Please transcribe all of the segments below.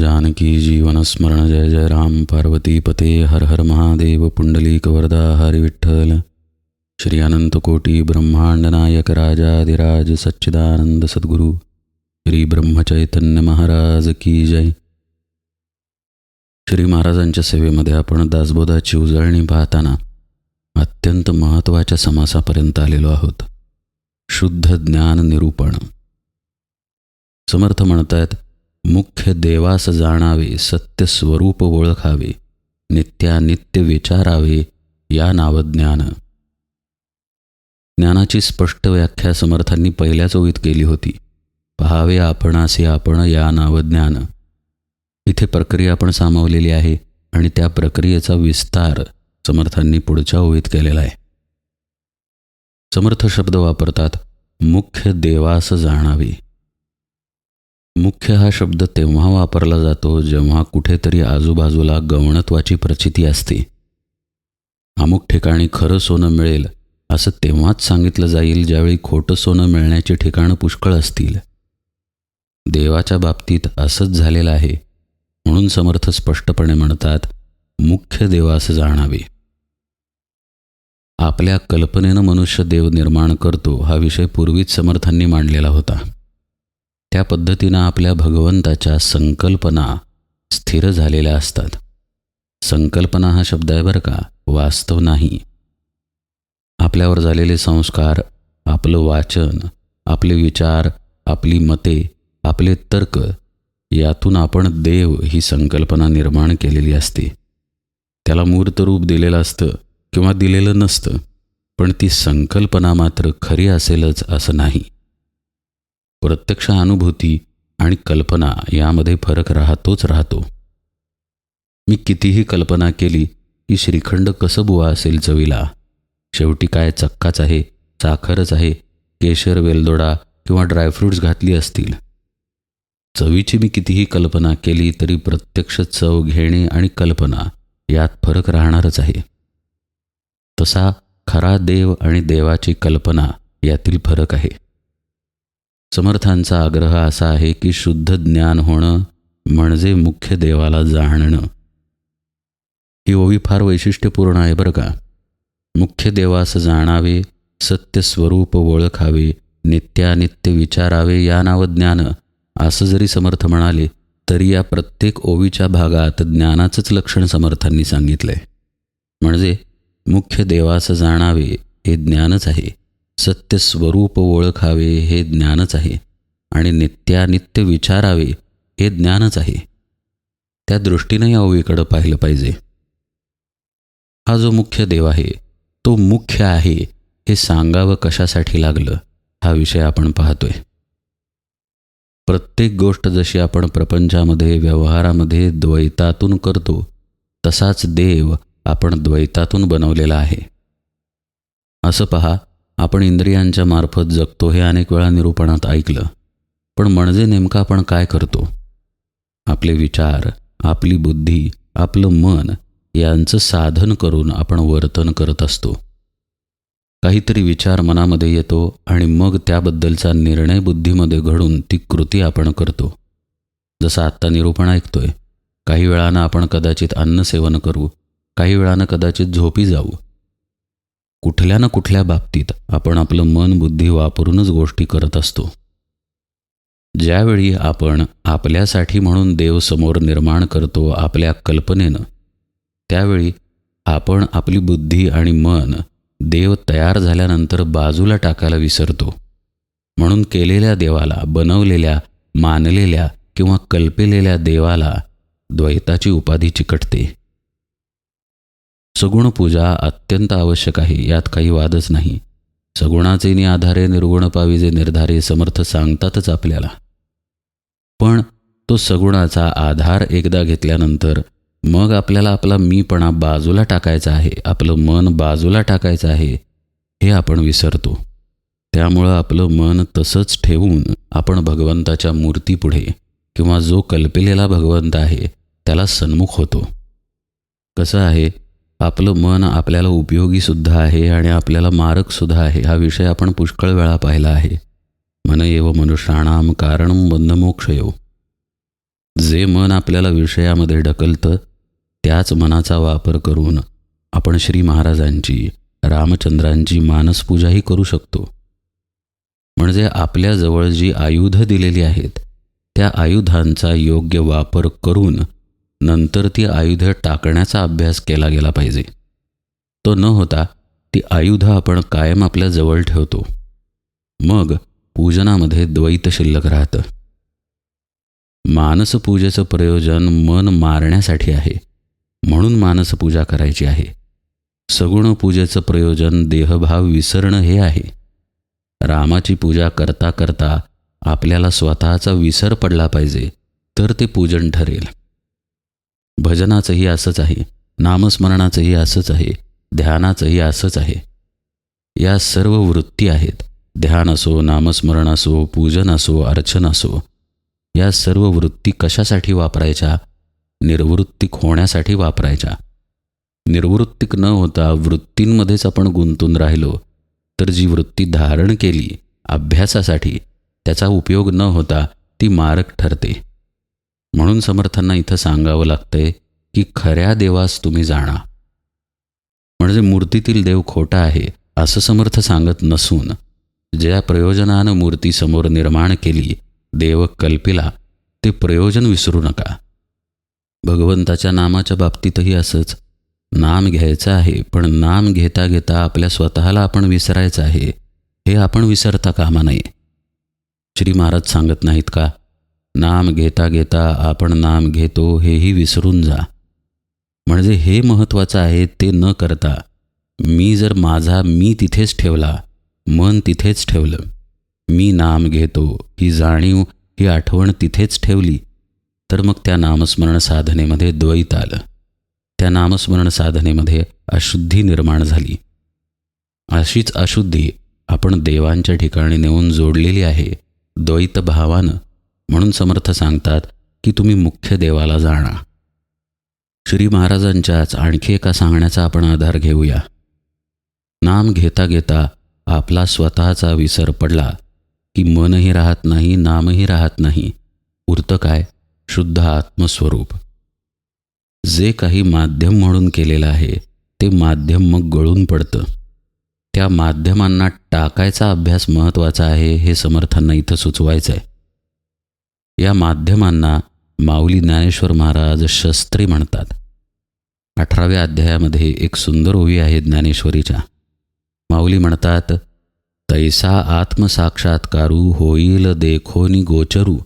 जानकी जीवनस्मरण जय जय राम पार्वती पते हर हर महादेव पुंडलीक वरदा हरि विठ्ठल। श्री अनंत कोटी ब्रह्मांड नायक राजाधिराज सच्चिदानंद सद्गुरु श्री ब्रह्मचैतन्य महाराज की जय। श्री महाराजांच्या सेवेमध्ये आपण दासबोधाची उजळणी पाहताना अत्यंत महत्त्वाच्या समासापर्यंत आलेलो आहोत. शुद्ध ज्ञान निरूपण. समर्थ म्हणतायत मुख्य देवास जाणावे सत्यस्वरूप ओळखावे नित्यानित्य विचारावे या नावज्ञान ज्ञानाची स्पष्ट व्याख्या समर्थांनी पहिल्याच ओळीत केली होती. पहावे आपणासे आपण या नावज्ञान इथे प्रक्रिया आपण सामावलेली आहे आणि त्या प्रक्रियेचा विस्तार समर्थांनी पुढच्या ओळीत केलेला आहे. समर्थ शब्द वापरतात मुख्य देवास जाणावे. मुख्य हा शब्द तेव्हा वापरला जातो जेव्हा कुठेतरी आजूबाजूला गवणत्वाची प्रचिती असते. अमुक ठिकाणी खरं सोनं मिळेल असं तेव्हाच सांगितलं जाईल ज्यावेळी खोटं सोनं मिळण्याची ठिकाणं पुष्कळ असतील. देवाच्या बाबतीत असंच झालेलं आहे म्हणून समर्थ स्पष्टपणे म्हणतात मुख्य देवास जाणावे. आपल्या कल्पनेनं मनुष्य देव निर्माण करतो हा विषय पूर्वीच समर्थांनी मांडलेला होता. त्या पद्धतीनं आपल्या भगवंताच्या संकल्पना स्थिर झालेल्या असतात. संकल्पना हा शब्द आहे बरं का वास्तव नाही. आपल्यावर झालेले संस्कार आपलं वाचन आपले विचार आपली मते आपले तर्क यातून आपण देव ही संकल्पना निर्माण केलेली असते. त्याला मूर्त रूप दिलेलं असतं किंवा दिलेलं नसतं पण ती संकल्पना मात्र खरी असेलच असं नाही. प्रत्यक्ष अनुभूती आणि कल्पना यामध्ये फरक राहतोच राहतो. मी कितीही कल्पना केली की श्रीखंड कसं बुवा असेल चवीला. शेवटी काय चक्काच आहे साखरच आहे केशर वेलदोडा किंवा ड्रायफ्रूट्स घातली असतील. चवीची मी कितीही कल्पना केली तरी प्रत्यक्ष चव घेणे आणि कल्पना यात फरक राहणारच आहे. तसा खरा देव आणि देवाची कल्पना यातील फरक आहे. समर्थांचा आग्रह असा आहे की शुद्ध ज्ञान होणं म्हणजे मुख्य देवाला जाणणं. ही ओवी फार वैशिष्ट्यपूर्ण आहे बरं का. मुख्य देवास जाणावे सत्य स्वरूप ओळखावे नित्यानित्य विचारावे या नाव ज्ञान. असं जरी समर्थ म्हणाले तरी या प्रत्येक ओवीच्या भागात ज्ञानाचंच लक्षण समर्थांनी सांगितलंय. म्हणजे मुख्य देवास जाणावे हे ज्ञानच आहे. सत्य स्वरूप ओळखावे हे ज्ञानच आहे आणि नित्यानित्य विचारावे हे ज्ञानच आहे. त्या दृष्टीने या ओवीकडं पाहिलं पाहिजे. हा जो मुख्य देव आहे तो मुख्य आहे हे सांगावं कशासाठी लागलं हा विषय आपण पाहतोय. प्रत्येक गोष्ट जशी आपण प्रपंचामध्ये व्यवहारामध्ये द्वैतातून करतो तसाच देव आपण द्वैतातून बनवलेला आहे. असं पहा आपण इंद्रियांच्या मार्फत जगतो हे अनेक वेळा निरूपणात ऐकलं. पण म्हणजे नेमकं आपण काय करतो? आपले विचार आपली बुद्धी आपलं मन यांचं साधन करून आपण वर्तन करत असतो. काहीतरी विचार मनामध्ये येतो आणि मग त्याबद्दलचा निर्णय बुद्धीमध्ये घडून ती कृती आपण करतो. जसं आत्ता निरूपण ऐकतोय काही वेळानं आपण कदाचित अन्न सेवन करू काही वेळानं कदाचित झोपी जाऊ कुठल्या ना कुठल्या बाबतीत आपण आपलं मन बुद्धी वापरूनच गोष्टी करत असतो. ज्यावेळी आपण आपल्यासाठी म्हणून देव समोर निर्माण करतो आपल्या कल्पनेनं त्यावेळी आपण आपली बुद्धी आणि मन देव तयार झाल्यानंतर बाजूला टाकायला विसरतो. म्हणून केलेल्या देवाला बनवलेल्या मानलेल्या किंवा कल्पलेल्या देवाला द्वैताची उपाधी चिकटते. सगुण पूजा अत्यंत आवश्यक आहे यात काही वादच नाही. सगुणाचे नि आधारे निर्गुण पाविजे निर्धारे समर्थ सांगतातच आपल्याला. पण तो सगुणाचा आधार एकदा घेतल्यानंतर मग आपल्याला आपला मीपणा बाजूला टाकायचा आहे आपलं मन बाजूला टाकायचं आहे हे आपण विसरतो. त्यामुळं आपलं मन तसंच ठेवून आपण भगवंताच्या मूर्तीपुढे किंवा जो कल्पिलेला भगवंत आहे त्याला सन्मुख होतो. कसं आहे आपलं मन आपल्याला उपयोगीसुद्धा आहे आणि आपल्याला मारकसुद्धा आहे. हा विषय आपण पुष्कळ वेळा पाहिला आहे. मन एव मनुष्याणाम कारणम बंधमोक्षयो जे मन आपल्याला विषयामध्ये ढकलतं त्याच मनाचा वापर करून आपण श्री महाराजांची रामचंद्रांची मानसपूजाही करू शकतो. म्हणजे आपल्याजवळ जी आयुध दिलेली आहेत त्या आयुधांचा योग्य वापर करून नंतर ती आयुध टाकण्याचा अभ्यास केला गेला पाहिजे. तो न होता ती आयुध आपण कायम आपल्या जवळ ठेवतो. मग पूजनामध्ये द्वैत शिल्लक राहतं. मानसपूजेचं प्रयोजन मन मारण्यासाठी आहे. म्हणून मानसपूजा करायची आहे. सगुण पूजेचं प्रयोजन देहभाव विसरणं हे आहे. रामाची पूजा करता करता आपल्याला स्वतःचा विसर पडला पाहिजे तर ते पूजन ठरेल. भजनाचंही असंच आहे. नामस्मरणाचंही असंच आहे. ध्यानाचंही असंच आहे. या सर्व वृत्ती आहेत. ध्यान असो नामस्मरण असो पूजन असो अर्चन असो. या सर्व वृत्ती कशासाठी वापरायच्या? निर्वृत्तिक होण्यासाठी वापरायच्या. निर्वृत्तिक न होता वृत्तींमध्येच आपण गुंतून राहिलो तर जी वृत्ती धारण केली अभ्यासासाठी त्याचा उपयोग न होता ती मारक ठरते. म्हणून समर्थांना इथं सांगावं लागतंय की खऱ्या देवास तुम्ही जाणा. म्हणजे मूर्तीतील देव खोटा आहे असं समर्थ सांगत नसून ज्या प्रयोजनानं मूर्ती समोर निर्माण केली देव कल्पिला ते प्रयोजन विसरू नका. भगवंताच्या नामाच्या बाबतीतही असंच नाम घ्यायचं आहे पण नाम घेता घेता आपल्या स्वतःला आपण विसरायचं आहे हे आपण विसरता कामा नये. श्री महाराज सांगत नाहीत का? नाम घेता घेता आपण नाम घेतो हेही विसरून जा. म्हणजे हे महत्त्वाचं आहे ते न करता. मी जर माझा मी तिथेच ठेवला मन तिथेच ठेवलं. मी नाम घेतो ही जाणीव ही आठवण तिथेच ठेवली तर मग त्या नामस्मरण साधनेमध्ये द्वैत आलं. त्या नामस्मरण साधनेमध्ये अशुद्धी निर्माण झाली. अशीच अशुद्धी आपण देवांच्या ठिकाणी नेऊन जोडलेली आहे द्वैत भावानं. म्हणून समर्थ सांगतात की तुम्ही मुख्य देवाला जाणा. श्री महाराजांच्याच आणखी एका सांगण्याचा आपण आधार घेऊया. नाम घेता घेता आपला स्वतःचा विसर पडला की मनही राहत नाही नामही राहत नाही. उरतं काय? शुद्ध आत्मस्वरूप. जे काही माध्यम म्हणून केलेलं आहे ते माध्यम मग गळून पडतं. त्या माध्यमांना टाकायचा अभ्यास महत्त्वाचा आहे हे समर्थांना इथं सुचवायचं आहे या माध्यमांना माऊली ज्ञानेश्वर महाराज शस्त्री म्हणतात. अठराव्या अध्यायामध्ये एक सुंदर ओवी आहे ज्ञानेश्वरीच्या. माऊली म्हणतात तैसा आत्मसाक्षात्कारू होईल देखोनी गोचरू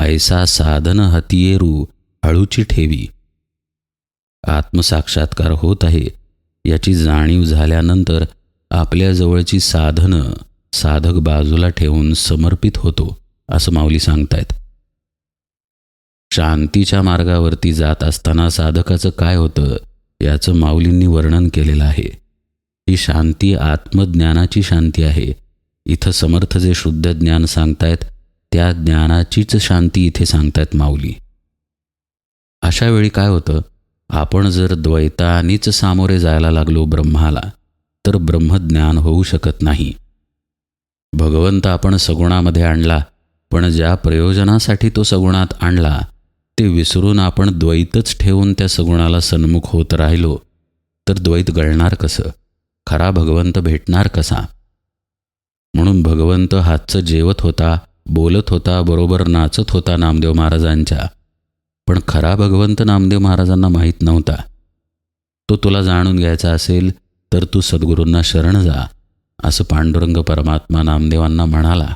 ऐसा साधन हतियेरू हळूची ठेवी. आत्मसाक्षात्कार होत आहे. याची जाणीव झाल्यानंतर आपल्याजवळची साधनं साधक बाजूला ठेवून समर्पित होतो असं माऊली सांगतायत. शांतीच्या मार्गावरती जात असताना साधकाचं काय होतं याचं माऊलींनी वर्णन केलेलं आहे. ही शांती आत्मज्ञानाची शांती आहे. इथं समर्थ जे शुद्ध ज्ञान सांगतायत त्या ज्ञानाचीच शांती इथे सांगतायत माऊली. अशा वेळी काय होतं आपण जर द्वैतानीच सामोरे जायला लागलो ब्रह्माला तर ब्रह्मज्ञान होऊ शकत नाही. भगवंत आपण सगुणामध्ये आणला पण ज्या प्रयोजनासाठी तो सगुणात आणला ते विसरून आपण द्वैतच ठेवून त्या सगुणाला सन्मुख होत राहिलो तर द्वैत गळणार कसं? खरा भगवंत भेटणार कसा? म्हणून भगवंत हातचं जेवत होता बोलत होता बरोबर नाचत होता नामदेव महाराजांच्या. पण खरा भगवंत नामदेव महाराजांना माहीत नव्हता. तो तुला जाणून घ्यायचा असेल तर तू सद्गुरूंना शरण जा असं पांडुरंग परमात्मा नामदेवांना म्हणाला.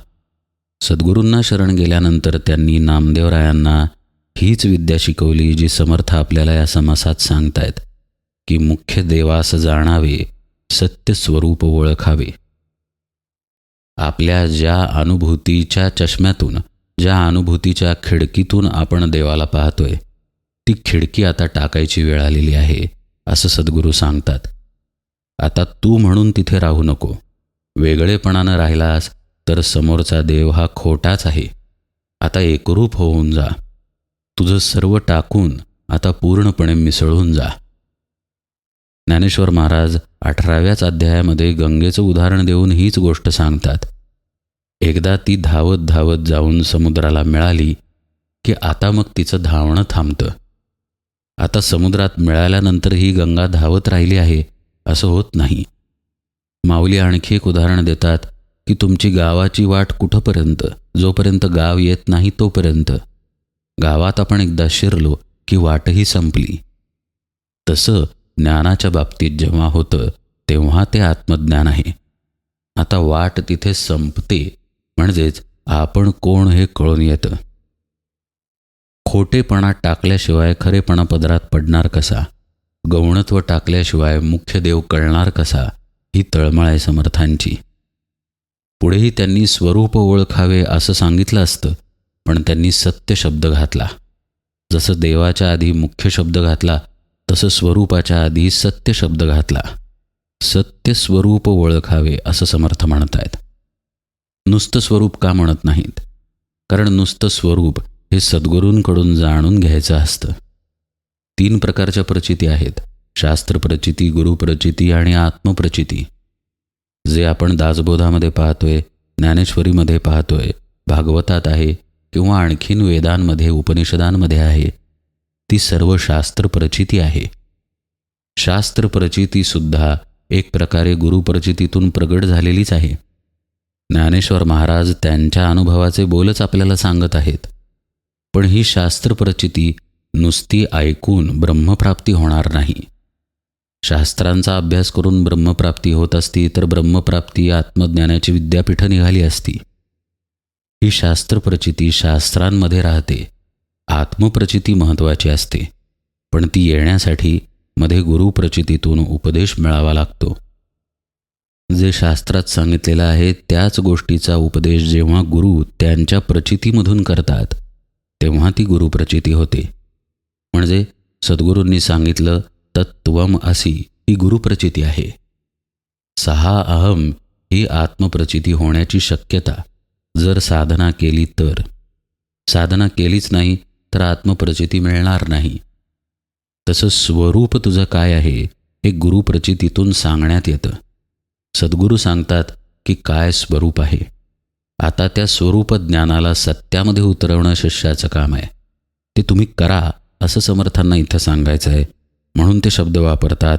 सद्गुरूंना शरण गेल्यानंतर त्यांनी नामदेवरायांना हीच विद्या शिकवली जी समर्थ आपल्याला या समासात सांगतायत की मुख्य देवास जाणावे सत्य स्वरूप ओळखावे. आपल्या ज्या अनुभूतीच्या चष्म्यातून ज्या अनुभूतीच्या खिडकीतून आपण देवाला पाहतोय ती खिडकी आता टाकायची वेळ आलेली आहे असं सद्गुरू सांगतात. आता तू म्हणून तिथे राहू नको. वेगळेपणानं राहिलास तर समोरचा देव हा खोटाच आहे. आता एकरूप होऊन जा. तुझं सर्व टाकून आता पूर्णपणे मिसळून जा. ज्ञानेश्वर महाराज अठराव्याच अध्यायामध्ये गंगेचं उदाहरण देऊन हीच गोष्ट सांगतात. एकदा ती धावत धावत जाऊन समुद्राला मिळाली की आता मग तिचं धावणं थांबतं. आता समुद्रात मिळाल्यानंतर ही गंगा धावत राहिली आहे असं होत नाही. माऊली आणखी एक उदाहरण देतात की तुमची गावाची वाट कुठंपर्यंत? जोपर्यंत गाव येत नाही तोपर्यंत. गावात आपण एकदा शिरलो की वाटही संपली. तसं ज्ञानाच्या बाबतीत जेव्हा होतं तेव्हा ते आत्मज्ञान आहे. आता वाट तिथे संपते म्हणजेच आपण कोण हे कळून येतं. खोटेपणा टाकल्याशिवाय खरेपणा पदरात पडणार कसा? गौणत्व टाकल्याशिवाय मुख्य देव कळणार कसा? ही तळमळ आहे समर्थांची. पुढेही त्यांनी स्वरूप ओळखावे असं सांगितलं असतं पण त्यांनी सत्य शब्द घातला. जसं देवाच्या आधी मुख्य शब्द घातला तसं स्वरूपाच्या आधी सत्य शब्द घातला. सत्य स्वरूप ओळखावे असं समर्थ म्हणत आहेत नुसतं स्वरूप का म्हणत नाहीत? कारण नुसतं स्वरूप हे सद्गुरूंकडून जाणून घ्यायचं असतं. तीन प्रकारच्या प्रचिती आहेत. शास्त्रप्रचिती गुरुप्रचिती आणि आत्मप्रचिती जे आपण दासबोधामध्ये पाहतोय ज्ञानेश्वरीमध्ये पाहतोय भागवतात आहे किंवा आणखीन वेदांमध्ये उपनिषदांमध्ये आहे ती सर्व शास्त्रप्रचिती आहे. शास्त्रप्रचितीसुद्धा एक प्रकारे गुरुप्रचितीतून प्रगट झालेलीच आहे. ज्ञानेश्वर महाराज त्यांच्या अनुभवाचे बोलच आपल्याला सांगत आहेत. पण ही शास्त्रप्रचिती नुसती ऐकून ब्रह्मप्राप्ती होणार नाही. शास्त्रांचा अभ्यास करून ब्रह्मप्राप्ती होत असती तर ब्रह्मप्राप्ती आत्मज्ञानाची विद्यापीठं निघाली असती. ही शास्त्रप्रचिती शास्त्रांमध्ये राहते. आत्मप्रचिती महत्त्वाची असते. पण ती येण्यासाठी मध्ये गुरुप्रचितीतून उपदेश मिळावा लागतो. जे शास्त्रात सांगितलेलं आहे त्याच गोष्टीचा उपदेश जेव्हा गुरु त्यांच्या प्रचितीमधून करतात तेव्हा ती गुरुप्रचिती होते. म्हणजे सद्गुरूंनी सांगितलं तत्वम असी ही गुरुप्रचिती आहे. सहा अहम ही आत्मप्रचिती होण्याची शक्यता. जर साधना केली तर. साधना केलीच नाही तर आत्मप्रचिती मिळणार नाही. तसं स्वरूप तुझं काय आहे हे गुरुप्रचितीतून सांगण्यात येतं. सद्गुरू सांगतात की काय स्वरूप आहे. आता त्या स्वरूप ज्ञानाला सत्यामध्ये उतरवणं शिष्याचं काम आहे. ते तुम्ही करा असं समर्थांना इथं सांगायचं आहे. म्हणून ते शब्द वापरतात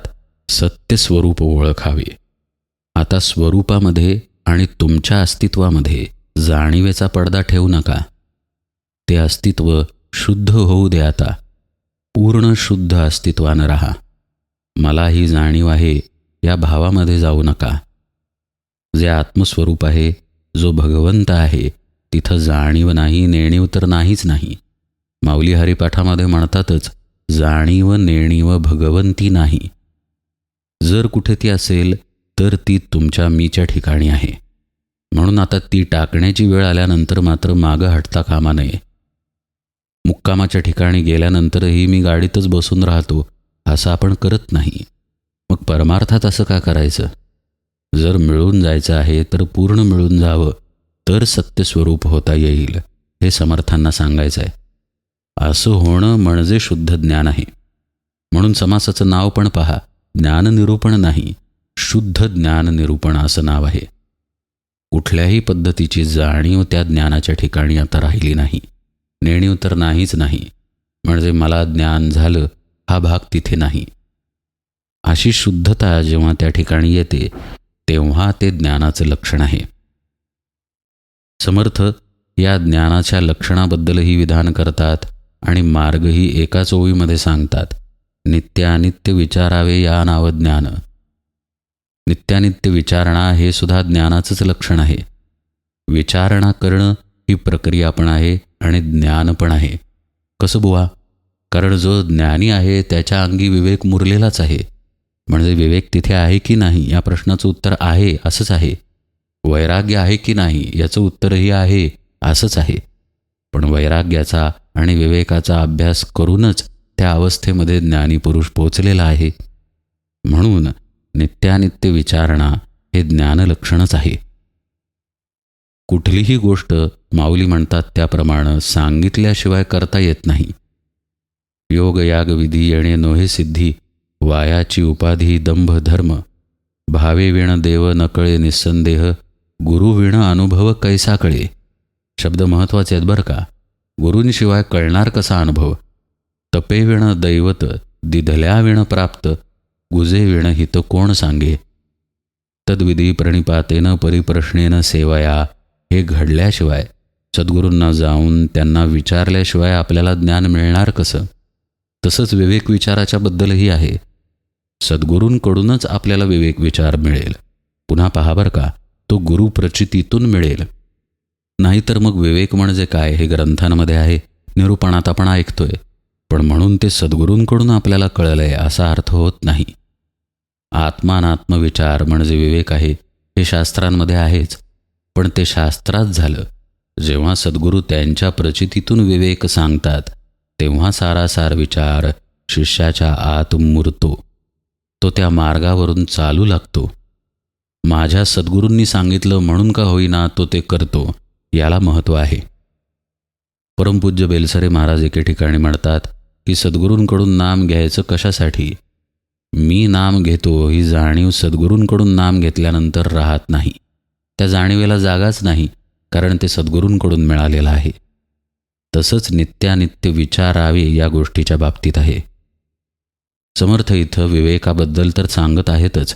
सत्य स्वरूप ओळखावे. आता स्वरूपामध्ये आणि तुमच्या अस्तित्वामध्ये जाणीवेचा पडदा ठेवू नका. ते अस्तित्व शुद्ध होऊ दे आता. पूर्ण शुद्ध अस्तित्वानं राहा. मला ही जाणीव आहे या भावामध्ये जाऊ नका. जे आत्मस्वरूप आहे जो भगवंत आहे तिथं जाणीव नाही नेणीव तर नाहीच नाही. माऊली हरिपाठामध्ये म्हणतातच जाणीव नेणीव भगवंती नाही. जर कुठे ती असेल तर ती तुमच्या मीच्या ठिकाणी आहे. म्हणून आता ती टाकण्याची वेळ आल्यानंतर मात्र मागं हटता कामा नये. मुक्कामाच्या ठिकाणी गेल्यानंतरही मी गाडीतच बसून राहतो असं आपण करत नाही. मग परमार्थात असं का करायचं? जर मिळून जायचं आहे तर पूर्ण मिळून जावं तर सत्यस्वरूप होता येईल हे समर्थांना सांगायचं आहे असं होणं म्हणजे शुद्ध ज्ञान आहे. म्हणून समासाचं नाव पण पहा ज्ञाननिरूपण नाही शुद्ध ज्ञाननिरूपण असं नाव आहे. कुठल्याही पद्धतीची जाणीव त्या ज्ञानाच्या ठिकाणी आता राहिली नाही. नेणीव तर नाहीच नाही. म्हणजे मला ज्ञान झालं हा भाग तिथे नाही. अशी शुद्धता जेव्हा त्या ठिकाणी येते तेव्हा ते ज्ञानाचं लक्षण आहे. समर्थ या ज्ञानाच्या लक्षणाबद्दलही विधान करतात आणि मार्गही एकाच ओळीमध्ये सांगतात. नित्यानित्य विचारावे या नाव ज्ञान नित्यानित्य विचारणा हे सुद्धा ज्ञानाचंच लक्षण आहे. विचारणा करणं ही प्रक्रिया पण आहे आणि ज्ञान पण आहे. कसं बुवा? कारण जो ज्ञानी आहे त्याच्या अंगी विवेक मुरलेलाच आहे. म्हणजे विवेक तिथे आहे की नाही या प्रश्नाचं उत्तर आहे असंच आहे. वैराग्य आहे की नाही याचं उत्तरही आहे असंच आहे. पण वैराग्याचा आणि विवेकाचा अभ्यास करूनच त्या अवस्थेमध्ये ज्ञानी पुरुष पोचलेला आहे. म्हणून नित्यानित्य विचारणा हे ज्ञानलक्षणच आहे. कुठलीही गोष्ट माऊली म्हणतात त्याप्रमाणे सांगितल्याशिवाय करता येत नाही. योग याग विधी येणे नोहे सिद्धी वायाची उपाधी दंभ धर्म भावे विण देव नकळे निस्संदेह गुरुविण अनुभव कैसा कळे? शब्द महत्त्वाचे आहेत बरं का. गुरूंशिवाय कळणार कसा अनुभव? तपे विण दैवत दिधल्याविण प्राप्त गुजे विण हित कोण सांगे? तद्विधी प्रणिपातेनं परिप्रश्नेनं सेवया. हे घडल्याशिवाय सद्गुरूंना जाऊन त्यांना विचारल्याशिवाय आपल्याला ज्ञान मिळणार कसं? तसंच विवेक विचाराच्याबद्दलही आहे. सद्गुरूंकडूनच आपल्याला विवेक विचार मिळेल. पुन्हा पहा बरं का तो गुरुप्रचितीतून मिळेल. नाहीतर मग विवेक म्हणजे काय हे ग्रंथांमध्ये आहे निरूपणात आपण ऐकतोय. पण म्हणून ते सद्गुरूंकडून आपल्याला कळलंय असा अर्थ होत नाही. आत्मानात्मविचार म्हणजे विवेक आहे हे शास्त्रांमध्ये आहेच. पण ते शास्त्रात झालं. जेव्हा सद्गुरू त्यांच्या प्रचितीतून विवेक सांगतात तेव्हा सारासार विचार शिष्याच्या आत मुरतो. तो त्या मार्गावरून चालू लागतो. माझ्या सद्गुरूंनी सांगितलं म्हणून का होईना तो ते करतो याला महत्त्व आहे. परमपूज्य बेलसरे महाराज एके ठिकाणी म्हणतात की सद्गुरूंकडून नाम घ्यायचं कशासाठी? मी नाम घेतो ही जाणीव सद्गुरूंकडून नाम घेतल्यानंतर राहत नाही. त्या जाणीवेला जागाच नाही कारण ते सद्गुरूंकडून मिळालेलं आहे. तसंच नित्यानित्य विचारावे या गोष्टीच्या बाबतीत आहे. समर्थ इथं विवेकाबद्दल तर सांगत आहेतच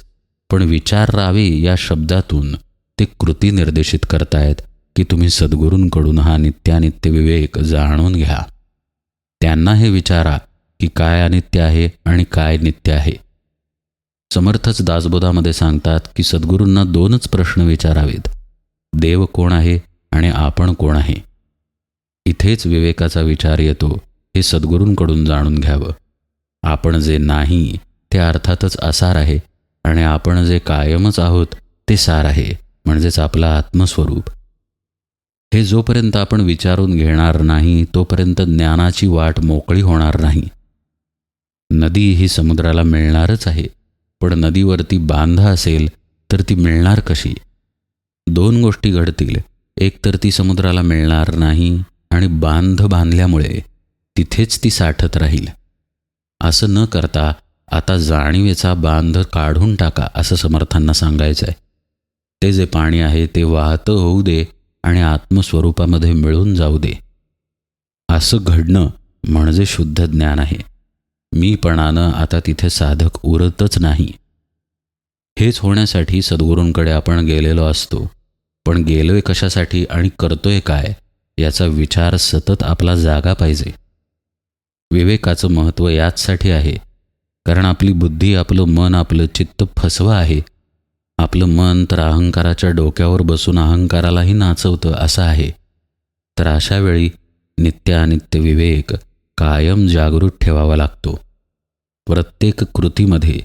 पण विचारावे या शब्दातून ते कृती निर्देशित करतायत की तुम्ही सद्गुरूंकडून हा नित्यानित्य विवेक जाणून घ्या. त्यांना हे विचारा की काय अनित्य आहे आणि काय नित्य आहे. समर्थच दासबोधामध्ये सांगतात की सद्गुरूंना दोनच प्रश्न विचारावेत. देव कोण आहे आणि आपण कोण आहे? इथेच विवेकाचा विचार येतो हे सद्गुरूंकडून जाणून घ्यावं. आपण जे नाही ते अर्थातच असार आहे आणि आपण जे कायमच आहोत ते सार आहे म्हणजेच आपला आत्मस्वरूप. हे जोपर्यंत आपण विचारून घेणार नाही तोपर्यंत ज्ञानाची वाट मोकळी होणार नाही. नदी ही समुद्राला मिळणारच आहे. पण नदीवरती बांध असेल तर ती मिळणार कशी? दोन गोष्टी घडतील. एक तर ती समुद्राला मिळणार नाही आणि बांध बांधल्यामुळे तिथेच ती साठत राहील. असं न करता आता जाणीवेचा बांध काढून टाका असं समर्थांना सांगायचं आहे ते जे पाणी आहे ते वाहतं होऊ दे आणि आत्मस्वरूपामध्ये मिळून जाऊ दे. असं घडणं म्हणजे शुद्ध ज्ञान आहे. मीपणानं आता तिथे साधक उरतच नाही. हेच होण्यासाठी सद्गुरूंकडे आपण गेलेलो असतो. पण गेलोय कशासाठी आणि करतोय काय याचा विचार सतत आपला जागा पाहिजे. विवेकाचं महत्त्व याचसाठी आहे. कारण आपली बुद्धी आपलं मन आपलं चित्त फसवं आहे. आपलं मन तर अहंकाराच्या डोक्यावर बसून अहंकारालाही नाचवतं असं आहे. तर अशा वेळी नित्यानित्य विवेक कायम जागृत ठेवावा लागतो. प्रत्येक कृतीमध्ये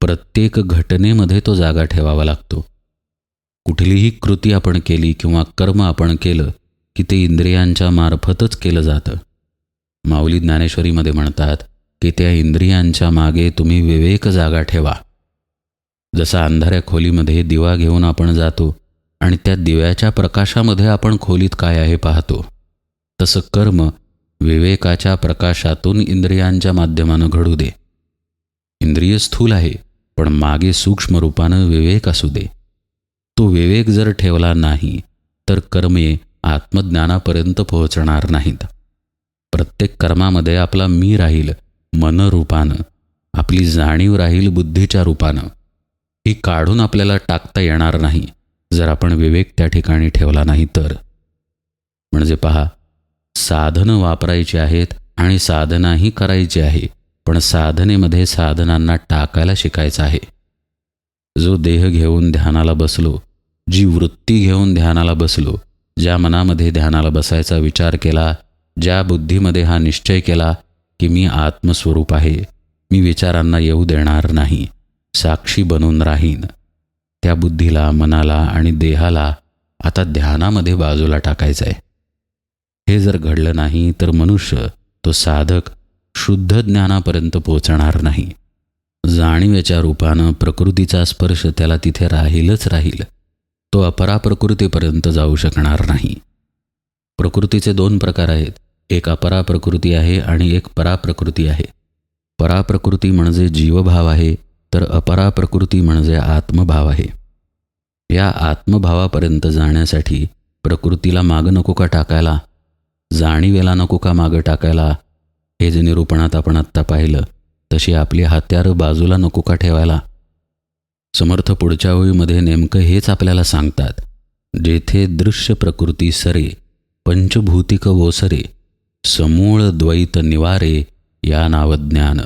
प्रत्येक घटनेमध्ये तो जागा ठेवावा लागतो. कुठलीही कृती आपण केली किंवा कर्म आपण केलं की ते इंद्रियांच्या मार्फतच केलं जातं. माऊली ज्ञानेश्वरीमध्ये म्हणतात की त्या इंद्रियांच्या मागे तुम्ही विवेक जागा ठेवा. जसा अंधाऱ्या खोलीमध्ये दिवा घेऊन आपण जातो आणि त्या दिव्याच्या प्रकाशामध्ये आपण खोलीत काय आहे पाहतो तसं कर्म विवेकाच्या प्रकाशातून इंद्रियांच्या माध्यमानं घडू दे. इंद्रिय स्थूल आहे पण मागे सूक्ष्म रूपानं विवेक असू दे. तो विवेक जर ठेवला नाही तर कर्मे आत्मज्ञानापर्यंत पोहोचणार नाहीत. प्रत्येक कर्मामध्ये आपला मी राहील मनरूपानं आपली जाणीव राहील बुद्धीच्या रूपानं. ही काढून आपल्याला टाकता येणार नाही जर आपण विवेक त्या ठिकाणी ठेवला नाही तर. म्हणजे पहा साधनं वापरायची आहेत आणि साधनाही करायची आहे. पण साधनेमध्ये साधनांना टाकायला शिकायचं आहे. जो देह घेऊन ध्यानाला बसलो जी वृत्ती घेऊन ध्यानाला बसलो ज्या मनामध्ये ध्यानाला बसायचा विचार केला ज्या बुद्धीमध्ये हा निश्चय केला की मी आत्मस्वरूप आहे मी विचारांना येऊ देणार नाही साक्षी बनून राहीन. त्या बुद्धीला मनाला आणि देहाला आता ध्यानामध्ये बाजूला टाकायचं आहे हे जर घडलं नाही तर मनुष्य तो साधक शुद्ध ज्ञानापर्यंत पोचणार नाही. जाणीवेच्या रूपानं प्रकृतीचा स्पर्श त्याला तिथे राहीलच राहील. तो अपराप्रकृतीपर्यंत जाऊ शकणार नाही. प्रकृतीचे दोन प्रकार आहेत. एक अपराप्रकृती आहे आणि एक पराप्रकृती आहे. पराप्रकृती म्हणजे जीवभाव आहे तर अपराप्रकृती म्हणजे आत्मभाव आहे. या आत्मभावापर्यंत जाण्यासाठी प्रकृतीला मागं नको का टाकायला? जाणीवेला नको का मागं टाकायला? हे जे निरूपणात आपण आत्ता पाहिलं तशी आपली हत्यारं बाजूला नको का ठेवायला? समर्थ पुढच्या ओळीमध्ये नेमकं हेच आपल्याला सांगतात जेथे दृश्य प्रकृती सरे पंचभूतिक वोसरे समूळ द्वैत निवारे या नावज्ञान.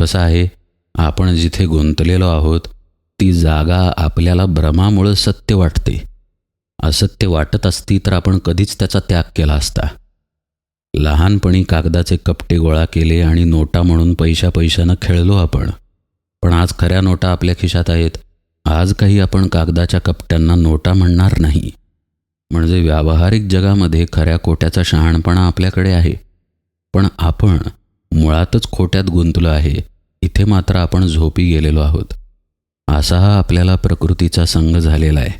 कसं आहे? आपण जिथे गुंतलेलो आहोत ती जागा आपल्याला भ्रमामुळं सत्य वाटते. असत्य वाटत असती तर आपण कधीच त्याचा त्याग केला असता. लहानपणी कागदाचे कपटे गोळा केले आणि नोटा म्हणून पैशा पैशानं खेळलो आपण. पण आज खऱ्या नोटा आपल्या खिशात आहेत. आज काही आपण कागदाच्या कपट्यांना नोटा म्हणणार नाही. म्हणजे व्यावहारिक जगामध्ये खऱ्या खोट्याचा शहाणपणा आपल्याकडे आहे. पण आपण मुळातच खोट्यात गुंतलो आहे. इथे मात्र आपण झोपी गेलेलो आहोत. असा हा आपल्याला प्रकृतीचा संग झालेला आहे.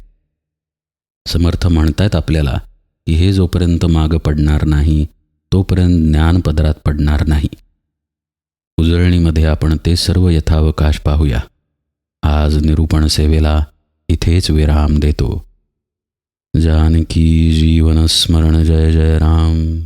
समर्थ म्हणतायत आपल्याला की हे जोपर्यंत मागं पडणार नाही तोपर्यंत ज्ञान पदरात पडणार नाही. उजळणीमध्ये आपण ते सर्व यथावकाश पाहूया. आज निरूपण सेवेला इथेच विराम देतो. जानकी जीवन स्मरण जय जय राम.